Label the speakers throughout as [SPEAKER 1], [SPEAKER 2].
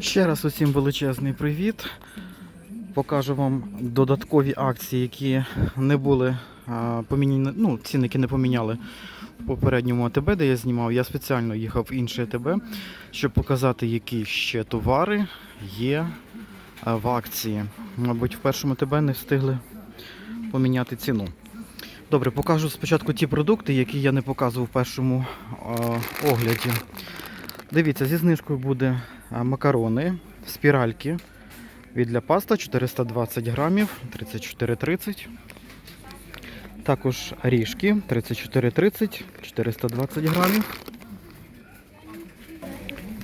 [SPEAKER 1] Ще раз усім величезний привіт. Покажу вам додаткові акції, які не були поміняні, ну, які не поміняли в попередньому АТБ, де я знімав. Я спеціально їхав в інше АТБ, щоб показати, які ще товари є в акції. Мабуть, в першому АТБ не встигли поміняти ціну. Добре, покажу спочатку ті продукти, які я не показував в першому огляді. Дивіться, зі знижкою буде макарони, спіральки від для паста 420 грамів, 34,30. Також ріжки 34,30, 420 грамів.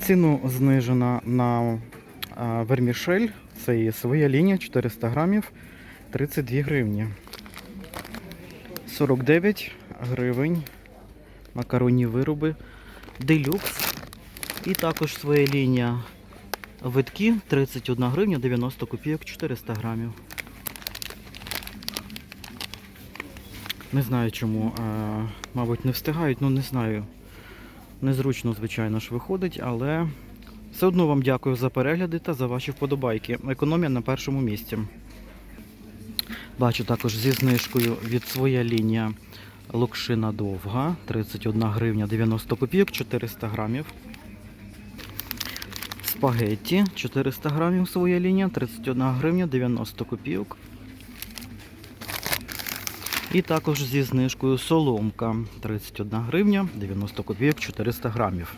[SPEAKER 1] Ціну знижена на вермішель. Це є своя лінія 400 грамів, 32 гривні. 49 гривень. Макаронні вироби. Делюкс. І також своя лінія витки 31 гривня 90 копійок 400 грамів. Не знаю чому. А, мабуть, не встигають, ну не знаю. Незручно, звичайно ж, виходить, але все одно вам дякую за перегляди та за ваші вподобайки. Економія на першому місці. Бачу також зі знижкою від своя лінія локшина довга 31 гривня 90 копійок 400 грамів. Спагетті 400 грамів своя лінія 31 гривня 90 копійок. І також зі знижкою соломка 31 гривня 90 копійок 400 грамів.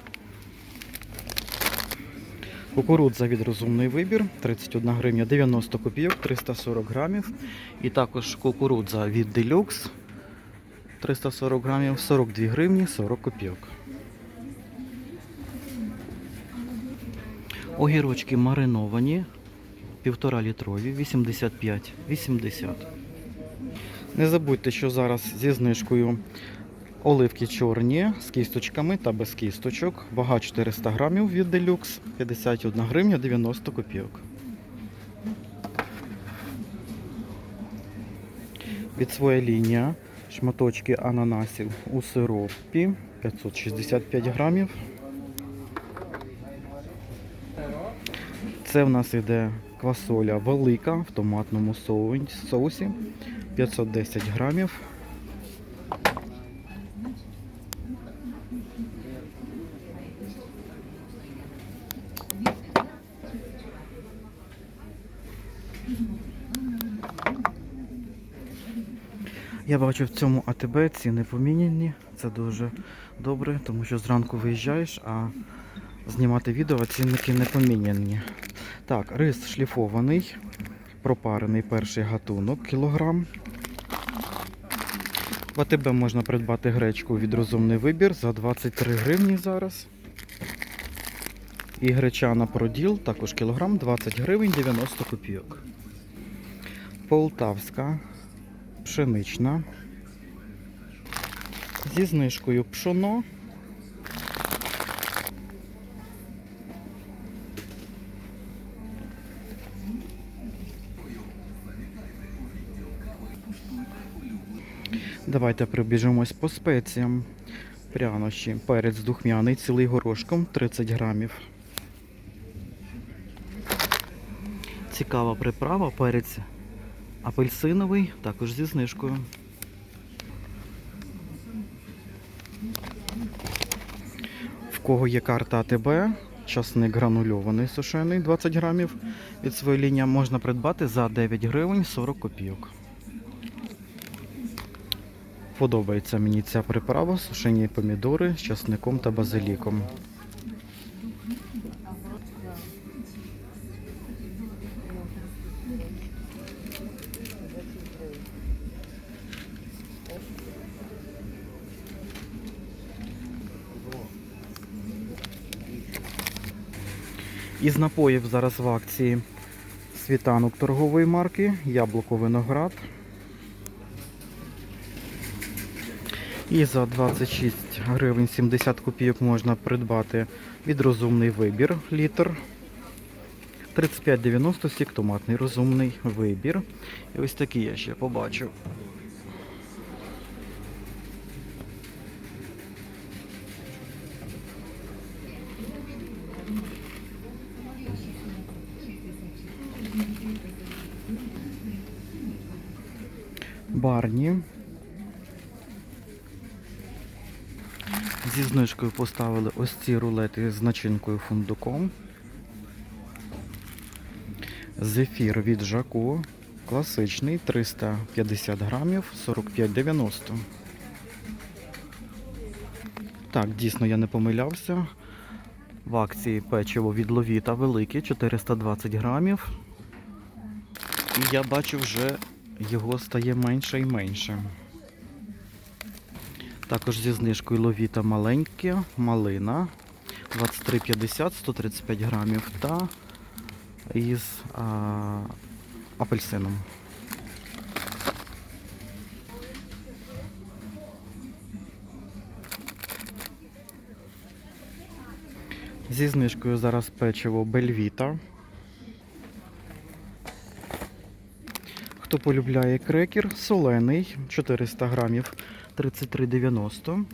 [SPEAKER 1] Кукурудза від розумний вибір 31 гривня 90 копійок 340 грамів. І також кукурудза від Deluxe 340 грамів 42 гривні 40 копійок. Огірочки мариновані, 1,5 літрові, 85, 80. Не забудьте, що зараз зі знижкою оливки чорні з кісточками та без кісточок. Вага 400 грамів від Deluxe, 51 гривня 90 копійок. Від своя лінія шматочки ананасів у сиропі 565 грамів. Це в нас іде квасоля велика в томатному соусі 510 грамів. Я бачу в цьому АТБ ціни поміняні. Це дуже добре, тому що зранку виїжджаєш, а знімати відео цінники не поміняні. Так, рис шліфований, пропарений перший гатунок кілограм. В АТБ можна придбати гречку від розумний вибір за 23 гривні зараз. І гречана проділ також кілограм 20 гривень 90 копійок. Полтавська пшенична. Зі знижкою пшоно. Давайте прибіжимось по спеціям. Прянощі. Перець духмяний, цілий горошком 30 грамів. Цікава приправа, перець апельсиновий, також зі знижкою. В кого є карта АТБ, часник гранульований сушений 20 грамів. Від своєї лінії можна придбати за 9 гривень 40 копійок. Подобається мені ця приправа, сушені помідори з часником та базиліком. Із напоїв зараз в акції світанок торгової марки, яблуко виноград. І за 26 гривень 70 копійок можна придбати від розумний вибір літр. 35,90 сік томатний розумний вибір. І ось такий я ще побачу. Барні. Зі знижкою поставили ось ці рулети з начинкою фундуком. Зефір від Жако. Класичний 350 грамів 45,90. Так, дійсно я не помилявся. В акції печиво від Ловіта велике 420 грамів. І я бачу вже його стає менше і менше. Також зі знижкою Ловіта маленьке, малина 23,50, 135 грамів та із а, апельсином. Зі знижкою зараз печиво Бельвіта. Хто полюбляє крекер, солений 400 грамів 33,90.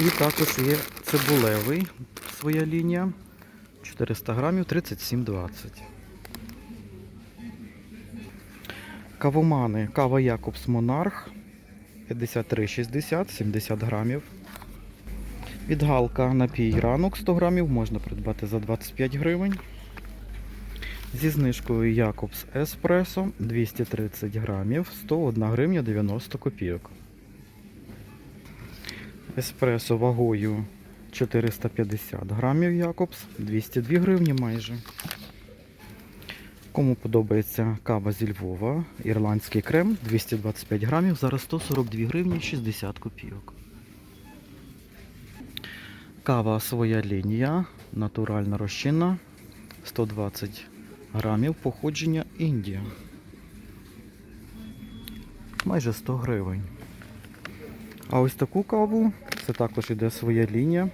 [SPEAKER 1] І також є цибулевий своя лінія 400 грамів 37,20. Кавомани, кава Якобс Монарх 53,60, 70 грамів. Відгалка напій ранок 100 грамів можна придбати за 25 гривень. Зі знижкою Якобс Еспресо 230 грамів 101 гривня 90 копійок. Еспресо вагою 450 грамів Якобс 202 гривні майже. Кому подобається кава зі Львова, ірландський крем 225 грамів, зараз 142 гривні 60 копійок. Кава своя лінія, натуральна розчинна, 120 грамів, походження Індія. Майже 100 гривень. А ось таку каву, це також іде своя лінія.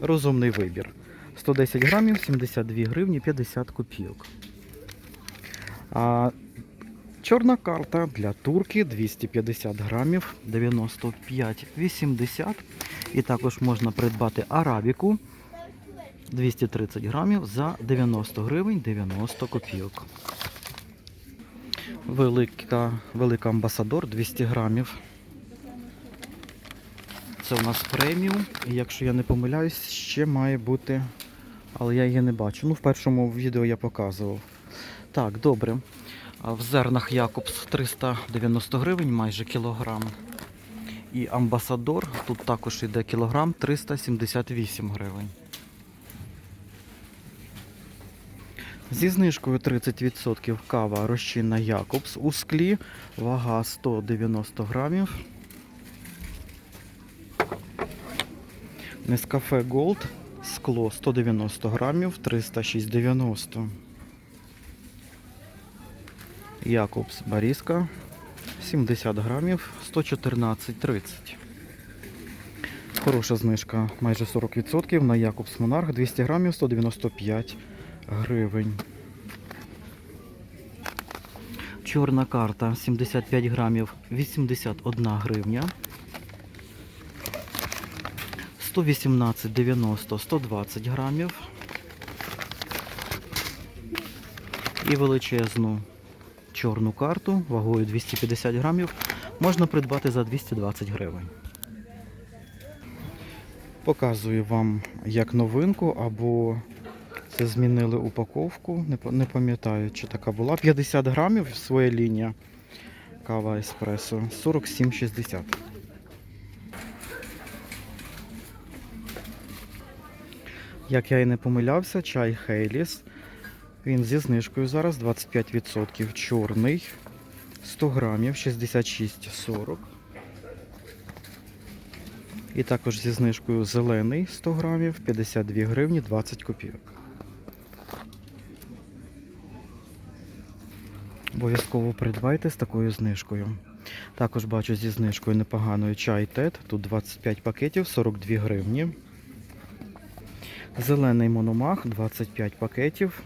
[SPEAKER 1] Розумний вибір. 110 грамів, 72 гривні, 50 копійок. А чорна карта для турки 250 грамів, 95,80. І також можна придбати арабіку 230 грамів за 90 гривень 90 копійок. Велика, велика амбасадор 200 грамів. Це у нас преміум. І якщо я не помиляюсь, ще має бути. Але я її не бачу. Ну, в першому відео я показував. Так, добре. В зернах Якобс 390 гривень, майже кілограм. І амбасадор, тут також йде кілограм 378 гривень. Зі знижкою 30% кава розчинна Якобс у склі, вага 190 грамів. Нескафе Gold, скло 190 грамів, 306,90. Якобс Баріска 70 грамів, 114,30. Хороша знижка, майже 40% на Якобс Монарх 200 грамів, 195 гривень. Чорна карта 75 грамів, 81 гривня. 118,90, 120 грамів. І величезну чорну карту вагою 250 грамів можна придбати за 220 гривень. Показую вам як новинку, або це змінили упаковку. Не, пам'ятаю, чи така була. 50 грамів своя лінія. Кава еспресо 47,60. Як я і не помилявся, чай Хейліс. Він зі знижкою зараз 25%. Чорний 100 грамів 66,40. І також зі знижкою зелений 100 грамів 52 гривні 20 копійок. Обов'язково придбайте з такою знижкою. Також бачу зі знижкою непоганою чай тет. Тут 25 пакетів 42 гривні. Зелений мономах 25 пакетів.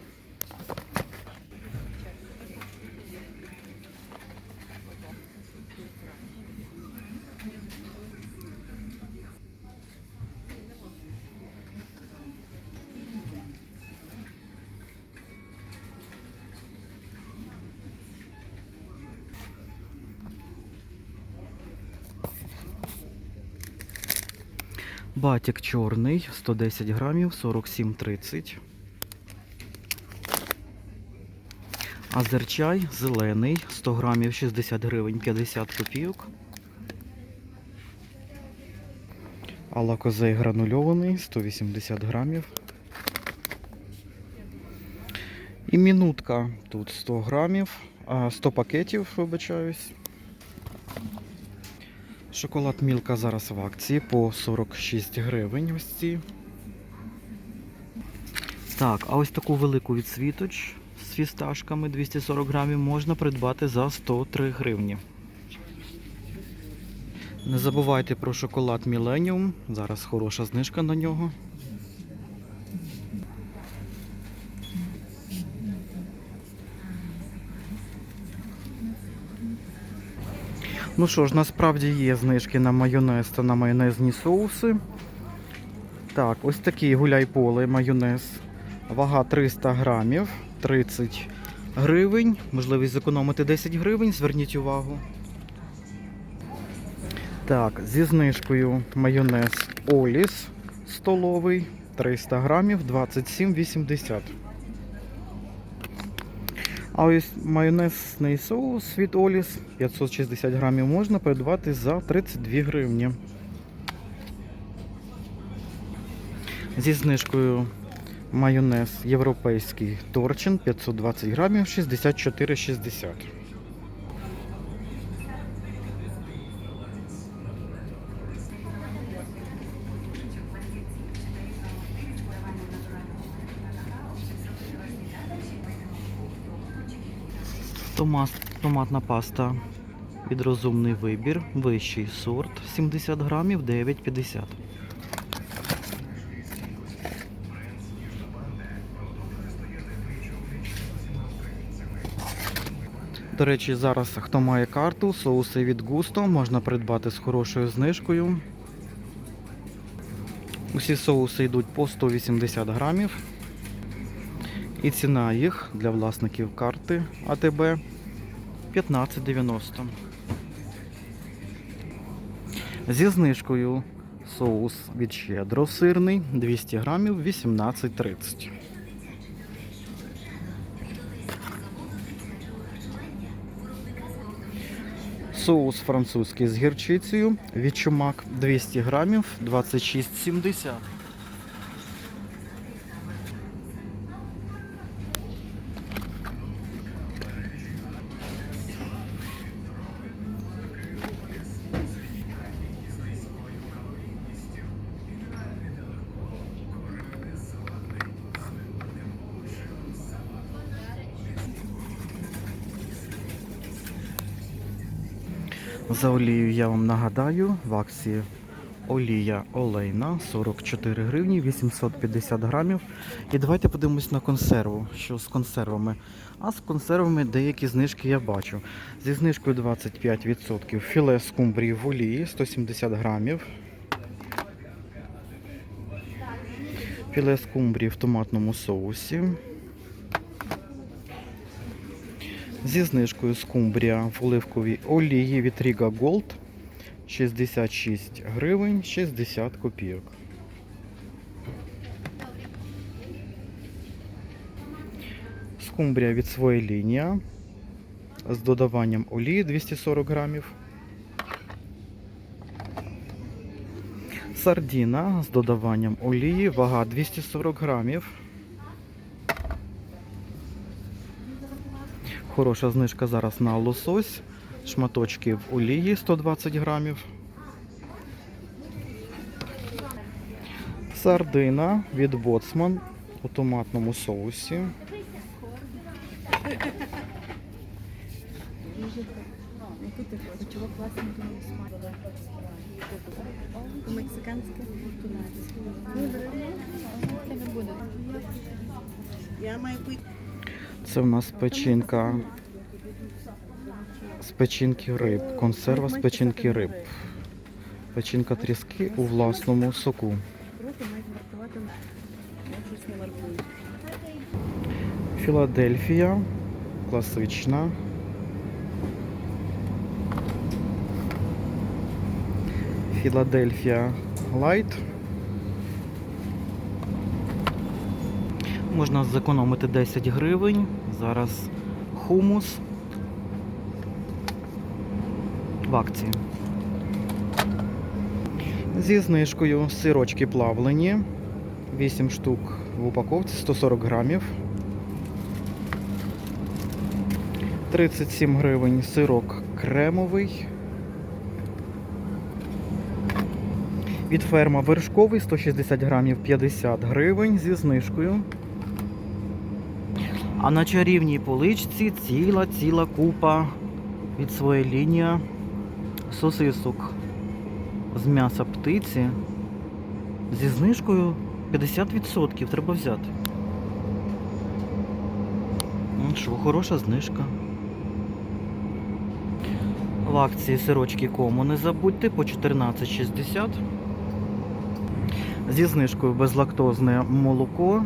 [SPEAKER 1] Батік чорний 110 грамів 47,30. Азерчай зелений 100 грамів 60 гривень 50 копійок. Алакозей гранульований 180 грамів. І мінутка тут 100 грамів, 100 пакетів, вибачаюсь. Шоколад Мілка зараз в акції по 46 гривень. Ось ці. Так, а ось таку велику відсвіточ з фісташками 240 грамів можна придбати за 103 гривні. Не забувайте про шоколад Міленіум. Зараз хороша знижка на нього. Ну що ж, насправді є знижки на майонез та на майонезні соуси. Так, ось такий гуляй поле майонез. Вага 300 грамів, 30 гривень. Можливість зекономити 10 гривень, зверніть увагу. Так, зі знижкою майонез Оліс столовий 300 грамів 27,80. А ось майонезний соус від Оліс 560 грамів можна придбати за 32 гривні. Зі знижкою майонез європейський Торчин 520 грамів 64,60. Томат, томатна паста від розумний вибір, вищий сорт 70 грамів 9,50. До речі, зараз хто має карту, соуси від Густо можна придбати з хорошою знижкою. Усі соуси йдуть по 180 грамів. І ціна їх для власників карти АТБ 15,90. Зі знижкою соус від щедро сирний 200 грамів 18,30. Соус французький з гірчицею від чумак 200 грамів 26,70. За олію я вам нагадаю, в акції олія олейна 44 гривні 850 грамів. І давайте подивимось на консерву. Що з консервами? А з консервами деякі знижки я бачу. Зі знижкою 25% філе скумбрії в олії 170 грамів. Філе скумбрії в томатному соусі. Зі знижкою скумбрія в оливковій олії від Riga Gold 66 гривень 60 копійок. Скумбрія від своєї лінія з додаванням олії 240 грамів. Сардіна з додаванням олії, вага 240 грамів. Хороша знижка зараз на лосось. Шматочки в олії 120 грамів. Сардина від Боцман у томатному соусі.
[SPEAKER 2] По-мексиканськи. Це не буде. Я маю пити.
[SPEAKER 1] Це в нас печінка з печінки риб. Консерва з печінки риб. Печінка тріски у власному соку. Філадельфія. Класична. Філадельфія Лайт Можна зекономити 10 гривень. Зараз хумус в акції. Зі знижкою сирочки плавлені. 8 штук в упаковці, 140 грамів. 37 гривень сирок кремовий. Від ферма вершковий 160 грамів 50 гривень зі знижкою. А на чарівній поличці ціла ціла купа від своєї лінії сосисок з м'яса птиці зі знижкою 50% треба взяти. Що, хороша знижка. В акції сирочки кому не забудьте по 14,60. Зі знижкою безлактозне молоко.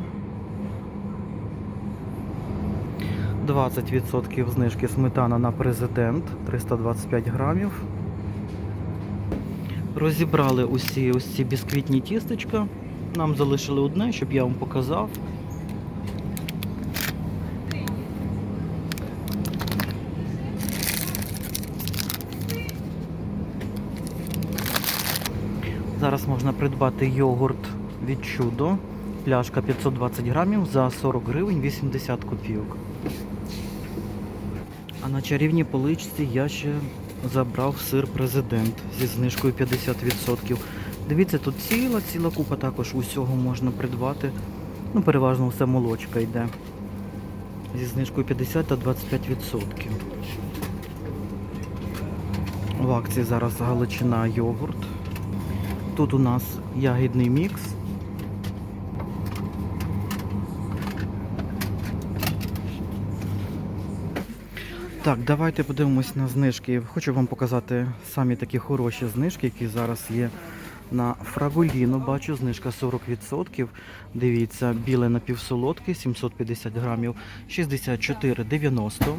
[SPEAKER 1] 20% знижки сметана на президент 325 грамів. Розібрали усі ось ці бісквітні тістечка. Нам залишили одне, щоб я вам показав. Зараз можна придбати йогурт від чудо. Пляшка 520 грамів за 40 гривень 80 копійок. На чарівній поличці я ще забрав сир президент зі знижкою 50%. Дивіться, тут ціла ціла купа також усього можна придбати. Ну, переважно все молочка йде. Зі знижкою 50 та 25%. В акції зараз галичина йогурт. Тут у нас ягідний мікс. Так, давайте подивимось на знижки. Хочу вам показати самі такі хороші знижки, які зараз є на фрагуліну. Бачу, знижка 40%. Дивіться, біле напівсолодке, 750 грамів, 64,90.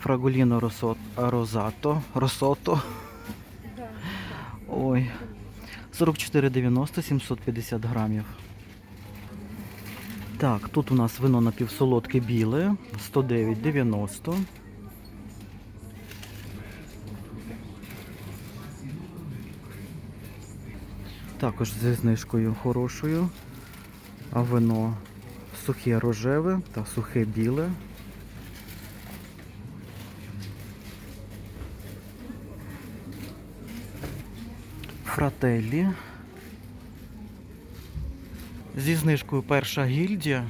[SPEAKER 1] Фрагуліно розато, росото. Ой, 44,90, 750 грамів. Так, тут у нас вино напівсолодке біле, 109,90. Також зі знижкою хорошою. А вино сухе рожеве та сухе біле. Фрателлі. Зі знижкою перша гільдія.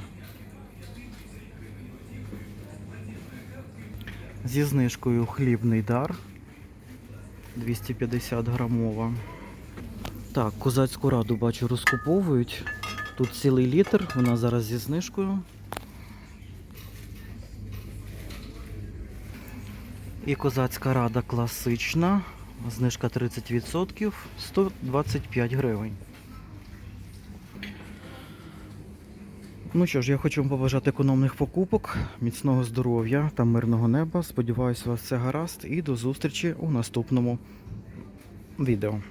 [SPEAKER 1] Зі знижкою хлібний дар 250 грамова. Так, козацьку раду бачу розкуповують. Тут цілий літр, вона зараз зі знижкою. І козацька рада класична. Знижка 30%, 125 гривень. Ну що ж, я хочу вам побажати економних покупок, міцного здоров'я та мирного неба. Сподіваюсь, у вас все гаразд і до зустрічі у наступному відео.